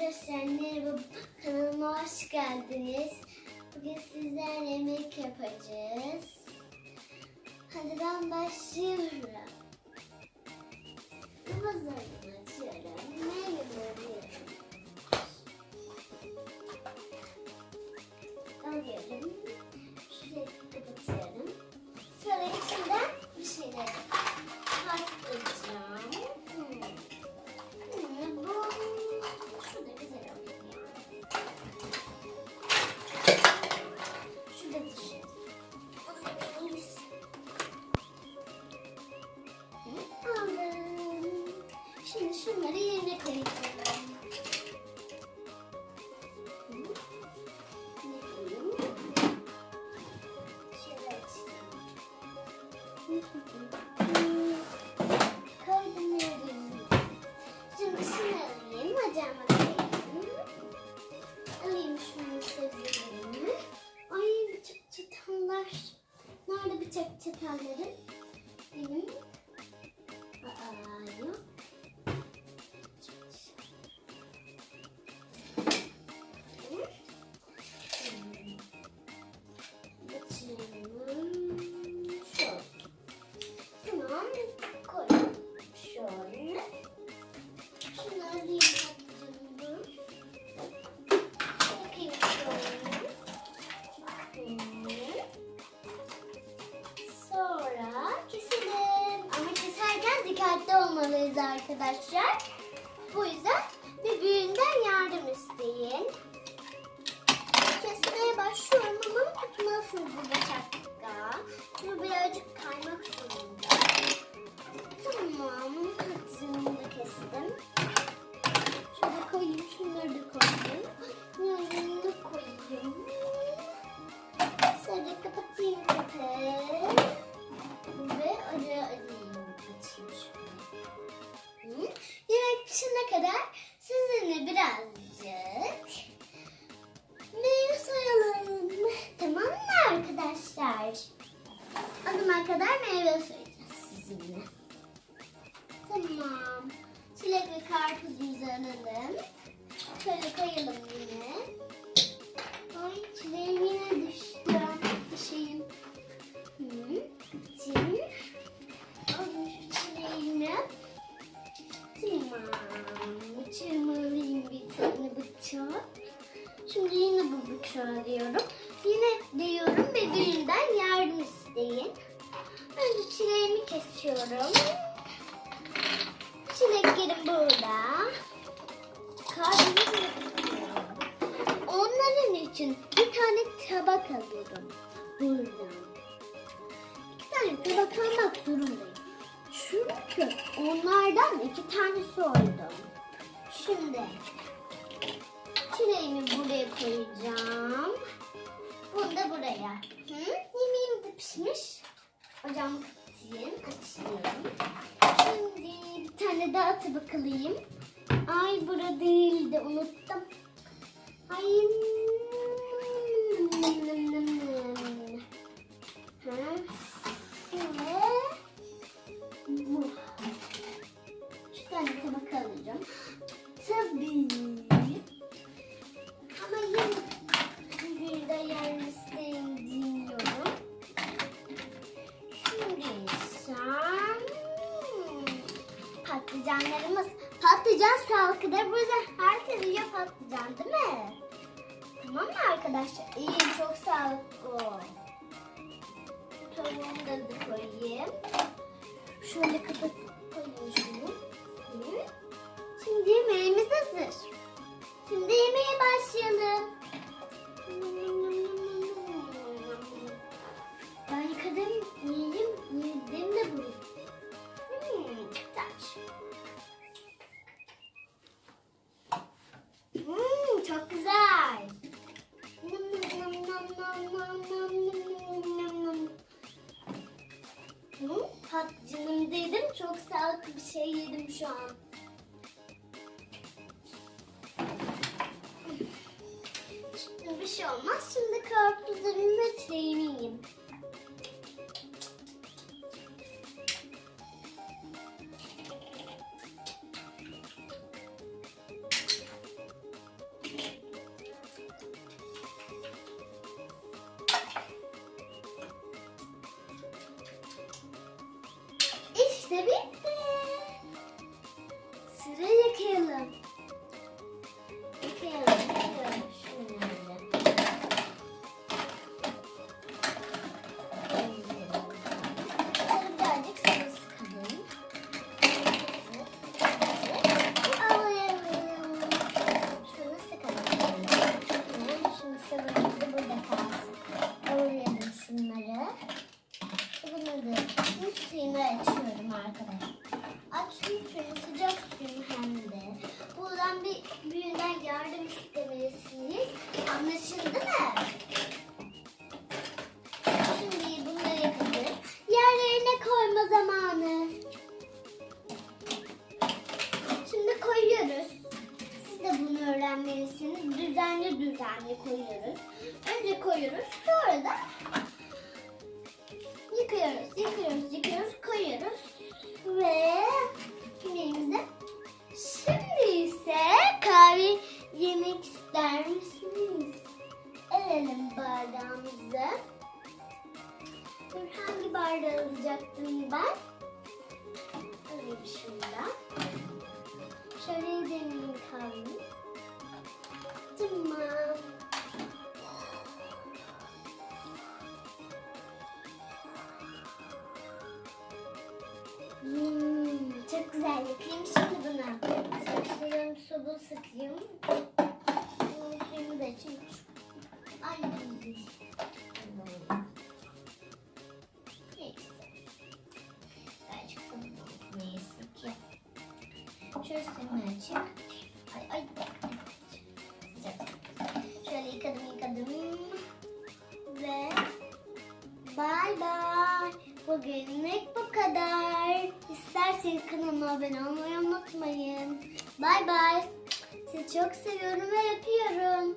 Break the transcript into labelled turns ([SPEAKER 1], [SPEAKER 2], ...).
[SPEAKER 1] Arkadaşlar merhaba kanalıma hoş geldiniz. Bugün sizlerle yemek yapacağız. Hadi ben başlıyorum. Açıyorum. Şimdi şunları yerine koyacağım. Koydum yerine. Şimdi şunu alayım, bacağıma koyayım. Alayım şunu sebzelerini. Ay bıçak çatallar. Nerede bıçak çatalları? Benim. Olmalıyız arkadaşlar. Bu yüzden bir büyüğünden yardım isteyin. Kesmeye başlıyorum ama meyve soyacağız sizinle. Tamam. Çilek ve karpuzumuzu alalım. Şöyle koyalım yine. Ay çileğim yine düştü. Düşeyim. Hı. Alın şu çileğimi. Tamam. Bıçağımı alayım bir tane bıçak. Şimdi yine bu bıçağı diyorum. Yine diyorum birbirinden yardım isteyin. Önce çileğimi kesiyorum. Çileklerim burada. Yapıyorum. Onların için bir tane tabak alıyorum. Buradan. İki tane tabak almak zorundayım. Çünkü onlardan iki tane soydum. Şimdi çileğimi buraya koyacağım. Bunu da buraya. Hı? Yemeğim de pişmiş. Ocağımı kapatayım. Açayım. Şimdi bir tane daha tabak alayım. Ay bura değildi unuttum. Ay. Patlıcanlarımız patlıcan sağlıklıdır. Burada herkes yiyor patlıcan değil mi? Tamam mı arkadaşlar? İyi çok sağlıklı. Tavuğunu da koyayım. Şöyle kapat koyayım şunu. Şimdi yemeğimiz hazır. Şimdi yemeğe başlayalım. Patlıcanım dedim, çok sağlıklı bir şey yedim şu an. Bir şey olmaz. Şimdi karpuzlarımı ve çileğimi yiyeyim. Öğrenmelisiniz. Düzenli düzenli koyuyoruz. Önce koyuyoruz. Sonra da yıkıyoruz. Yıkıyoruz, yıkıyoruz, koyuyoruz. Ve yemeğimize. Şimdi ise kahve yemek ister misiniz? Alalım bardağımızı. Hangi bardağı alacaktım ben? Alayım şundan. Şöyle demeyeyim kahvemi. Tamam. Hmm, çok güzel yapayım şimdi bunu. Sıkıyorum, soba sıkayım. Suyumu da içeyim. Ay. Neyse. Ki. Şöyle suyumu Bugünlük bu kadar. İsterseniz kanalıma abone olmayı unutmayın. Bay bay. Sizi çok seviyorum ve öpüyorum.